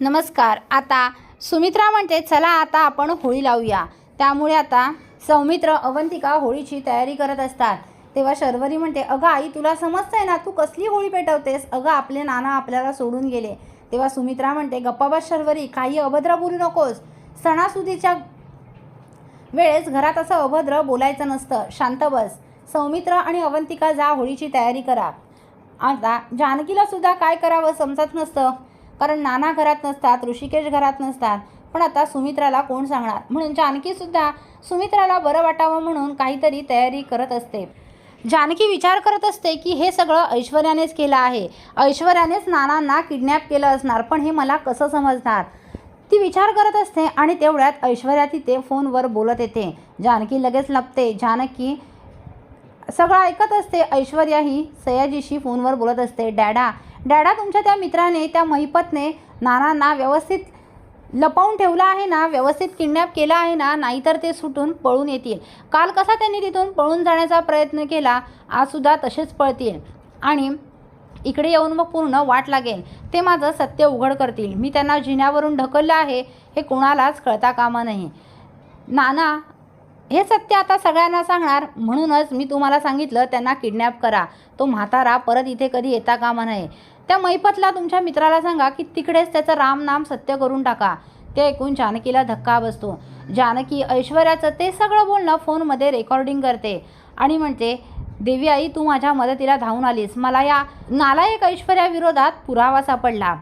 नमस्कार आता सुमित्रा म्हणते चला आता आपण होळी लावूया. त्यामुळे आता सौमित्र अवंतिका होळीची तयारी करत असतात. तेव्हा शर्वरी म्हणते अगं आई तुला समजतंय ना तू कसली होळी पेटवतेस? अगं आपले नाना आपल्याला सोडून गेले. तेव्हा सुमित्रा म्हणते गप्पा बस शर्वरी काही अभद्र बोलू नकोस. सणासुदीच्या वेळेस घरात असं अभद्र बोलायचं नसतं. शांत बस. सौमित्र आणि अवंतिका जा होळीची तयारी करा. आता जानकीला सुद्धा काय करावं समजत नसतं. कारण नाना घरात नसतात ऋषिकेश घरात नसतात. पण आता सुमित्राला कोण सांगणार? म्हणून जानकीसुद्धा सुमित्राला बरं वाटावं म्हणून काहीतरी तयारी करत असते. जानकी विचार करत असते की हे सगळं ऐश्वर्यानेच केलं आहे. ऐश्वर्यानेच नानांना किडनॅप केलं असणार पण हे मला कसं समजणार? ती विचार करत असते आणि तेवढ्यात ऐश्वर्या तिथे फोनवर बोलत येते. जानकी लगेच लपते. जानकी सगळं ऐकत असते ऐश्वर्या ही. सयाजीशी फोनवर बोलत असते डॅडा डॅडा तुमच्या त्या मित्राने त्या महिपतने नानांना व्यवस्थित लपवून ठेवलं आहे ना व्यवस्थित किडनॅप केला आहे ना नाहीतर ते सुटून पळून येतील. काल कसा त्यांनी तिथून पळून जाण्याचा प्रयत्न केला आजसुद्धा तसेच पळतील. आणि इकडे येऊन मग पूर्ण वाट लागेल. ते माझं सत्य उघड करतील. मी त्यांना जिन्यावरून ढकललं आहे हे कोणालाच कळता कामा नाही नाना हे सत्य आता सगळ्यांना सांगणार. म्हणूनच मी तुम्हाला सांगितलं त्यांना किडनॅप करा. तो म्हातारा परत इथे कधी येता कामा नये. त्या मैपतला तुमच्या मित्राला सांगा की तिकडेच त्याचं राम नाम सत्य करून टाका. ते ऐकून जानकीला धक्का बसतो. जानकी ऐश्वर्याचं ते सगळं बोलणं फोनमध्ये रेकॉर्डिंग करते. आणि म्हणते देवी आई तू माझ्या मदतीला धावून आलीस. मला या नालायक ऐश्वर्याविरोधात पुरावा सापडला.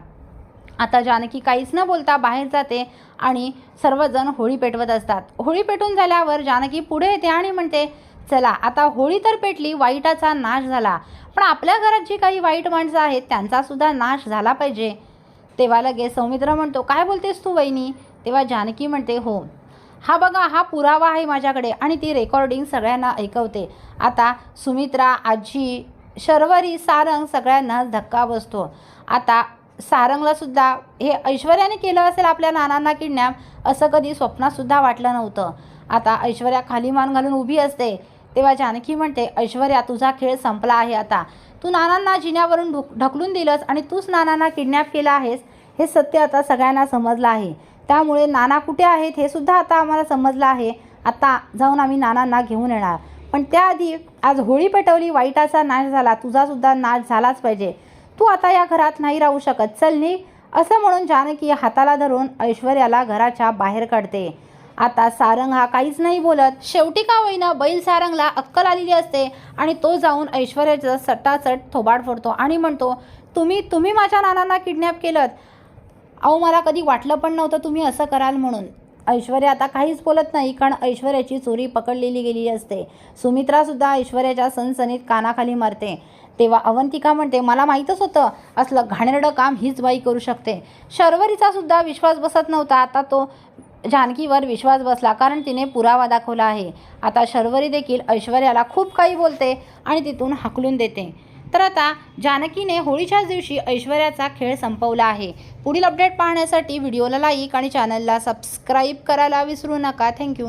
आता जानकी काहीच न बोलता बाहेर जाते आणि सर्वजण होळी पेटवत असतात. होळी पेटून झाल्यावर जानकी पुढे येते आणि म्हणते चला आता होळी तर पेटली वाईटाचा नाश झाला. पण आपल्या घरात जी काही वाईट माणसं आहेत त्यांचासुद्धा नाश झाला पाहिजे. तेव्हा लगेच सौमित्र म्हणतो काय बोलतेस तू वहिनी? तेव्हा जानकी म्हणते हो. हा बघा हा पुरावा आहे माझ्याकडे. आणि ती रेकॉर्डिंग सगळ्यांना ऐकवते. आता सुमित्रा आजी शर्वरी सारंग सगळ्यांनाच धक्का बसतो. आता सारंगलासुद्धा हे ऐश्वर्याने केलं असेल आपल्या नानांना किडनॅप असं कधी स्वप्नातसुद्धा वाटलं नव्हतं. आता ऐश्वर्या खाली मान घालून उभी असते तेव्हा जानकी म्हणते ऐश्वर्या तुझा खेळ संपला आहे आता. तू नानांना जिन्यावरून ढुक ढकलून दिलंस आणि तूच नानांना किडनॅप केलं आहेस हे सत्य आता सगळ्यांना समजलं आहे. त्यामुळे नाना कुठे आहेत हे सुद्धा आता आम्हाला समजलं आहे. आता जाऊन आम्ही नानांना घेऊन येणार. पण त्याआधी आज होळी पेटवली वाईटाचा नाश झाला तुझासुद्धा नाश झालाच पाहिजे. तू आता या घरात नाही राहू शकत. चल नी असं म्हणून जानकी हाताला धरून ऐश्वर्याला घराच्या बाहेर काढते. आता सारंग हा काहीच नाही बोलत. शेवटी का होईना बैल सारंगला अक्कल आलेली असते आणि तो जाऊन ऐश्वर्याचं सटासट थोबाड फोडतो आणि म्हणतो तुम्ही तुम्ही माझ्या नानांना किडनॅप केलं अहो मला कधी वाटलं पण नव्हतं तुम्ही असं कराल म्हणून. ऐश्वर्या आता काहीच बोलत नाही कारण ऐश्वर्याची चोरी पकडलेली गेलेली असते. सुमित्रासुद्धा ऐश्वर्याच्या सनसनीत कानाखाली मारते. तेव्हा अवंतिका म्हणते मला माहीतच होतं असलं घाणेरडं काम हीच बाई करू शकते. शर्वरीचा सुद्धा विश्वास बसत नव्हता. आता तो जानकीवर विश्वास बसला कारण तिने पुरावा दाखवला आहे. आता शर्वरी देखील ऐश्वर्याला खूप काही बोलते आणि तिथून हाकलून देते. तर आता जानकीने होळीच्याच दिवशी ऐश्वर्याचा खेळ संपवला आहे. पुढील अपडेट पाहण्यासाठी व्हिडिओला लाईक आणि चॅनलला सबस्क्राईब करायला विसरू नका. थँक्यू.